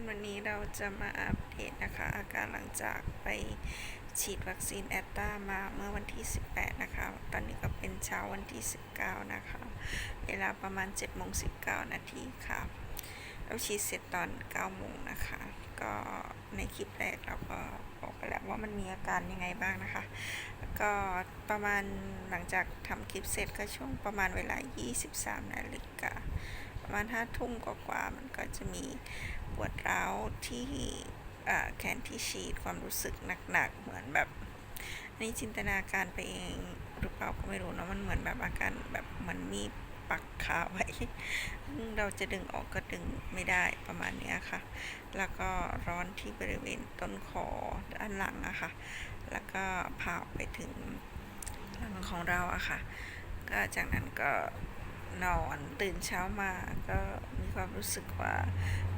นวันนี้เราจะมาอัปเดตนะคะ อาการหลังจากไปฉีดวัคซีนแอตตามาเมื่อวันที่ 18 นะคะ ตอนนี้ก็เป็นเช้าวันที่ 19 นะคะ เวลาประมาณ7โมง19 นาทีค่ะเราฉีดเสร็จตอน9โมงนะคะ ก็ในคลิปแรกเราก็บอกไปแล้วว่ามันมีอาการยังไงบ้างนะคะ ก็ประมาณหลังจากทำคลิปเสร็จก็ช่วงประมาณเวลา 23 นาฬิกา ประมาณ5ทุ่มกว่าๆมันก็จะมีปวดร้าวที่แขนที่ฉีดความรู้สึกหนักๆ เหมือนแบบอันนี้จินตนาการไปเองหรือเปล่าก็ไม่รู้เนอะมันเหมือนแบบอาการแบบมันมีปักคาไว้ซึ่งเราจะดึงออกก็ดึงไม่ได้ประมาณเนี้ยค่ะ แล้วก็ร้อนที่บริเวณต้นคอด้านหลังอะค่ะ แล้วก็ผ่าไปถึงหลังของเราอะค่ะ ก็จากนั้นก็ นอนตื่นเช้ามาก็มีความรู้สึกว่า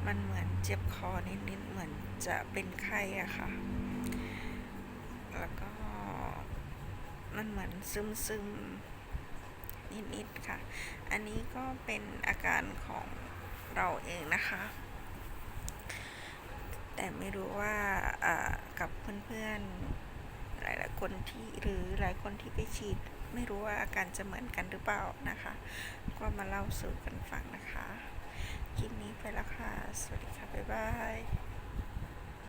มันเหมือนเจ็บคอนิดๆเหมือนจะเป็นไข้อะค่ะ แล้วก็มันเหมือนซึมๆนิดๆค่ะ อันนี้ก็เป็นอาการของเราเองนะคะ แต่ไม่รู้ว่ากับเพื่อนๆหลายๆคนที่หรือหลายคนที่ไปฉีด ไม่รู้ว่าอาการจะเหมือนกันหรือเปล่านะคะ ก็มาเล่าสู่กันฟังนะคะ คลิปนี้ไปแล้วค่ะ สวัสดีค่ะ บ๊ายบาย